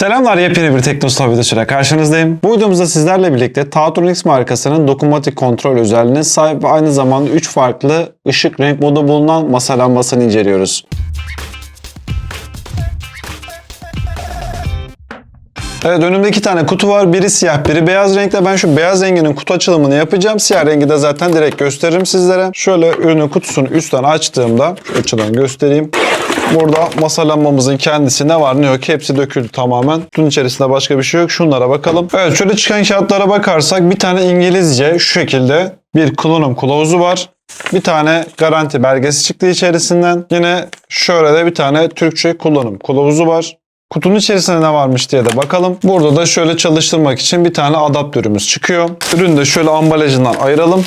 Selamlar yepyeni bir Teknoslav videosuyla karşınızdayım. Bu videomuzda sizlerle birlikte Tautronics markasının dokunmatik kontrol özelliğine sahip ve aynı zamanda 3 farklı ışık renk modu bulunan masa lambasını inceliyoruz. Evet önümde iki tane kutu var. Biri siyah, biri beyaz renkte. Ben şu beyaz renginin kutu açılımını yapacağım. Siyah rengi de zaten direkt gösteririm sizlere. Şöyle ürünün kutusunu üstten açtığımda şu açıdan göstereyim. Burada masa lambamızın kendisi ne var ne yok hepsi döküldü tamamen. Kutunun içerisinde başka bir şey yok. Şunlara bakalım. Evet şöyle çıkan kağıtlara bakarsak bir tane İngilizce şu şekilde bir kullanım kılavuzu var. Bir tane garanti belgesi çıktı içerisinden. Yine şöyle de bir tane Türkçe kullanım kılavuzu var. Kutunun içerisinde ne varmış diye de bakalım. Burada da şöyle çalıştırmak için bir tane adaptörümüz çıkıyor. Ürünü de şöyle ambalajından ayıralım.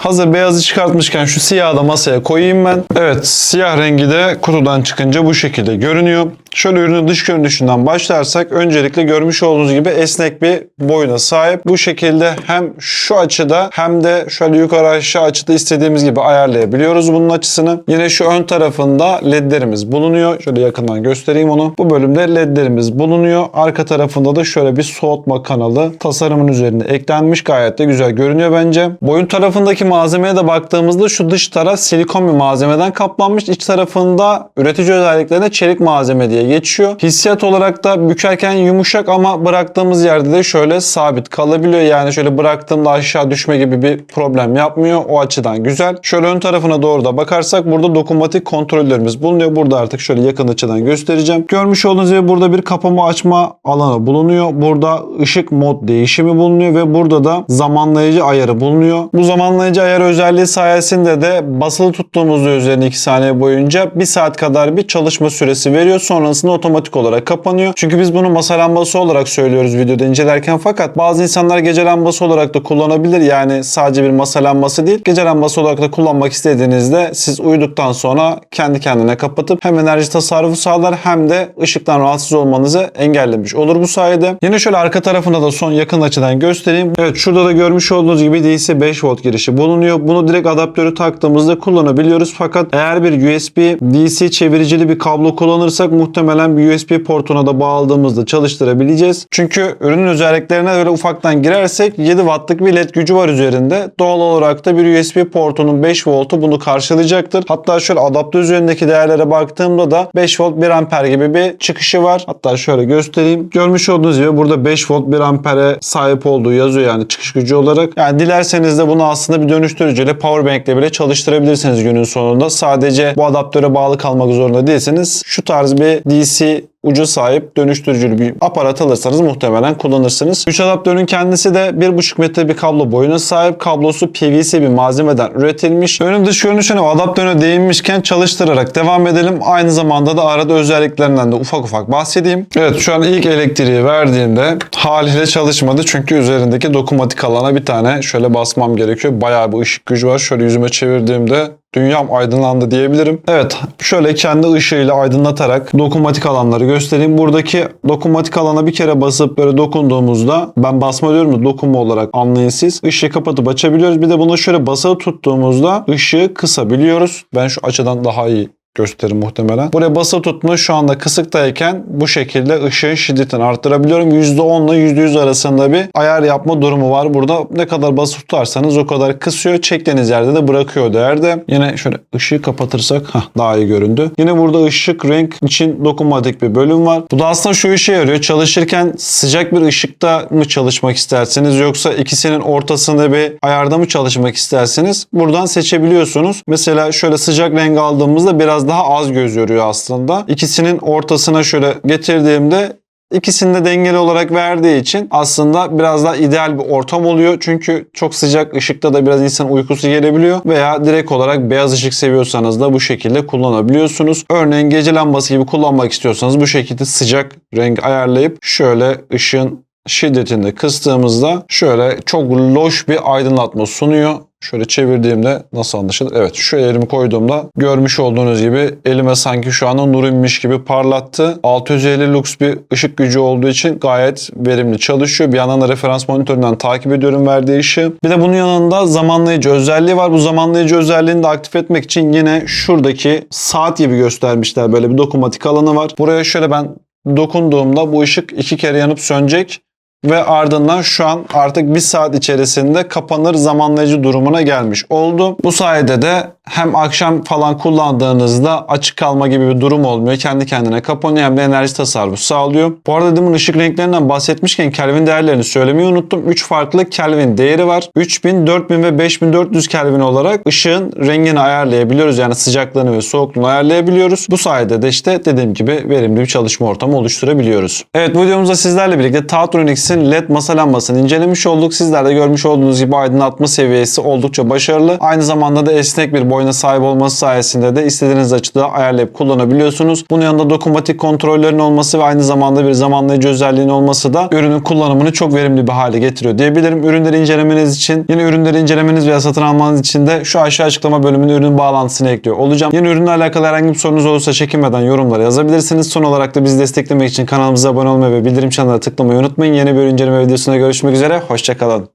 Hazır beyazı çıkartmışken şu siyahı da masaya koyayım ben. Evet siyah rengi de kutudan çıkınca bu şekilde görünüyor. Şöyle ürünün dış görünüşünden başlarsak öncelikle görmüş olduğunuz gibi esnek bir boyuna sahip. Bu şekilde hem şu açıda hem de şöyle yukarı aşağı açıda istediğimiz gibi ayarlayabiliyoruz bunun açısını. Yine şu ön tarafında ledlerimiz bulunuyor. Şöyle yakından göstereyim onu. Bu bölümde ledlerimiz bulunuyor. Arka tarafında da şöyle bir soğutma kanalı tasarımın üzerine eklenmiş. Gayet de güzel görünüyor bence. Boyun tarafındaki malzemeye de baktığımızda şu dış taraf silikon bir malzemeden kaplanmış. İç tarafında üretici özelliklerinde çelik malzeme diye geçiyor. Hissiyat olarak da bükerken yumuşak ama bıraktığımız yerde de şöyle sabit kalabiliyor. Yani şöyle bıraktığımda aşağı düşme gibi bir problem yapmıyor. O açıdan güzel. Şöyle ön tarafına doğru da bakarsak burada dokunmatik kontrollerimiz bulunuyor. Burada artık şöyle yakın açıdan göstereceğim. Görmüş olduğunuz gibi burada bir kapama açma alanı bulunuyor. Burada ışık mod değişimi bulunuyor ve burada da zamanlayıcı ayarı bulunuyor. Bu zamanlayıcı ayarı özelliği sayesinde de basılı tuttuğumuzda üzerine 2 saniye boyunca 1 saat kadar bir çalışma süresi veriyor. Sonrasında otomatik olarak kapanıyor. Çünkü biz bunu masa lambası olarak söylüyoruz videoda incelerken fakat bazı insanlar gece lambası olarak da kullanabilir. Yani sadece bir masa lambası değil. Gece lambası olarak da kullanmak istediğinizde siz uyuduktan sonra kendi kendine kapatıp hem enerji tasarrufu sağlar hem de ışıktan rahatsız olmanızı engellemiş olur bu sayede. Yine şöyle arka tarafına da son yakın açıdan göstereyim. Evet şurada da görmüş olduğunuz gibi DC 5 volt girişi bulunuyor. Bunu direkt adaptörü taktığımızda kullanabiliyoruz. Fakat eğer bir USB DC çeviricili bir kablo kullanırsak muhtemelen bir USB portuna da bağladığımızda çalıştırabileceğiz. Çünkü ürünün özelliklerine böyle ufaktan girersek 7 wattlık bir led gücü var üzerinde. Doğal olarak da bir USB portunun 5 voltu bunu karşılayacaktır. Hatta şöyle adaptör üzerindeki değerlere baktığımda da 5 volt 1 amper gibi bir çıkışı var. Hatta şöyle göstereyim. Görmüş olduğunuz gibi burada 5 volt 1 ampere sahip olduğu yazıyor yani çıkış gücü olarak. Yani dilerseniz de bunu aslında bir dönüştürücüyle powerbank ile bile çalıştırabilirsiniz günün sonunda. Sadece bu adaptöre bağlı kalmak zorunda değilseniz şu tarz bir DC ucu sahip dönüştürücülü bir aparat alırsanız muhtemelen kullanırsınız. Güç adaptörün kendisi de 1,5 metre bir kablo boyuna sahip. Kablosu PVC bir malzemeden üretilmiş. Önüm dış görünüşüne o adaptöre değinmişken çalıştırarak devam edelim. Aynı zamanda da arada özelliklerinden de ufak ufak bahsedeyim. Evet şu an ilk elektriği verdiğimde haliyle çalışmadı. Çünkü üzerindeki dokunmatik alana bir tane şöyle basmam gerekiyor. Bayağı bir ışık gücü var. Şöyle yüzüme çevirdiğimde Dünyam aydınlandı diyebilirim. Evet şöyle kendi ışığıyla aydınlatarak dokunmatik alanları göstereyim. Buradaki dokunmatik alana bir kere basıp böyle dokunduğumuzda ben basma diyorum da dokunma olarak anlayın siz. Işığı kapatıp açabiliyoruz. Bir de bunu şöyle basılı tuttuğumuzda ışığı kısabiliyoruz. Ben şu açıdan daha iyi gösterim muhtemelen. Buraya basılı tutma şu anda kısıktayken bu şekilde ışığın şiddetini arttırabiliyorum. %10 ile %100 arasında bir ayar yapma durumu var. Burada ne kadar basılı tutarsanız o kadar kısıyor. Çektiğiniz yerde de bırakıyor değerde. Yine şöyle ışığı kapatırsak heh, daha iyi göründü. Yine burada ışık renk için dokunmatik bir bölüm var. Bu da aslında şu işe yarıyor. Çalışırken sıcak bir ışıkta mı çalışmak isterseniz yoksa ikisinin ortasında bir ayarda mı çalışmak isterseniz buradan seçebiliyorsunuz. Mesela şöyle sıcak renk aldığımızda biraz daha az göz yoruyor aslında. İkisinin ortasına şöyle getirdiğimde İkisini de dengeli olarak verdiği için aslında biraz daha ideal bir ortam oluyor. Çünkü çok sıcak ışıkta da biraz insan uykusu gelebiliyor. Veya direkt olarak beyaz ışık seviyorsanız da bu şekilde kullanabiliyorsunuz. Örneğin gece lambası gibi kullanmak istiyorsanız bu şekilde sıcak renk ayarlayıp şöyle ışığın şiddetini kıstığımızda şöyle çok loş bir aydınlatma sunuyor. Şöyle çevirdiğimde nasıl anlaşılır? Evet şu elimi koyduğumda görmüş olduğunuz gibi elime sanki şu anda nur inmiş gibi parlattı. 650 lux bir ışık gücü olduğu için gayet verimli çalışıyor. Bir yandan da referans monitöründen takip ediyorum verdiği ışığı. Bir de bunun yanında zamanlayıcı özelliği var. Bu zamanlayıcı özelliğini de aktif etmek için yine şuradaki saat gibi göstermişler. Böyle bir dokunmatik alanı var. Buraya şöyle ben dokunduğumda bu ışık iki kere yanıp sönecek ve ardından şu an artık bir saat içerisinde kapanır zamanlayıcı durumuna gelmiş oldu. Bu sayede de hem akşam falan kullandığınızda açık kalma gibi bir durum olmuyor. Kendi kendine kapanıyor hem de enerji tasarrufu sağlıyor. Bu arada demin ışık renklerinden bahsetmişken Kelvin değerlerini söylemeyi unuttum. 3 farklı Kelvin değeri var. 3000, 4000 ve 5400 Kelvin olarak ışığın rengini ayarlayabiliyoruz. Yani sıcaklığını ve soğukluğunu ayarlayabiliyoruz. Bu sayede de işte dediğim gibi verimli bir çalışma ortamı oluşturabiliyoruz. Evet bu videomuzda sizlerle birlikte Tautronix'in LED masa lambasını incelemiş olduk. Sizler de görmüş olduğunuz gibi aydınlatma seviyesi oldukça başarılı. Aynı zamanda da esnek bir boyuna sahip olması sayesinde de istediğiniz açıda ayarlayıp kullanabiliyorsunuz. Bunun yanında dokunmatik kontrollerin olması ve aynı zamanda bir zamanlayıcı özelliğinin olması da ürünün kullanımını çok verimli bir hale getiriyor diyebilirim. Ürünleri incelemeniz için, yine ürünleri incelemeniz veya satın almanız için de şu aşağı açıklama bölümüne ürün bağlantısını ekliyor olacağım. Yeni ürünle alakalı herhangi bir sorunuz olursa çekinmeden yorumlara yazabilirsiniz. Son olarak da bizi desteklemek için kanalımıza abone olmayı ve bildirim çanına tıklamayı unutmayın. Yeni bir ürün inceleme videosunda görüşmek üzere. Hoşçakalın.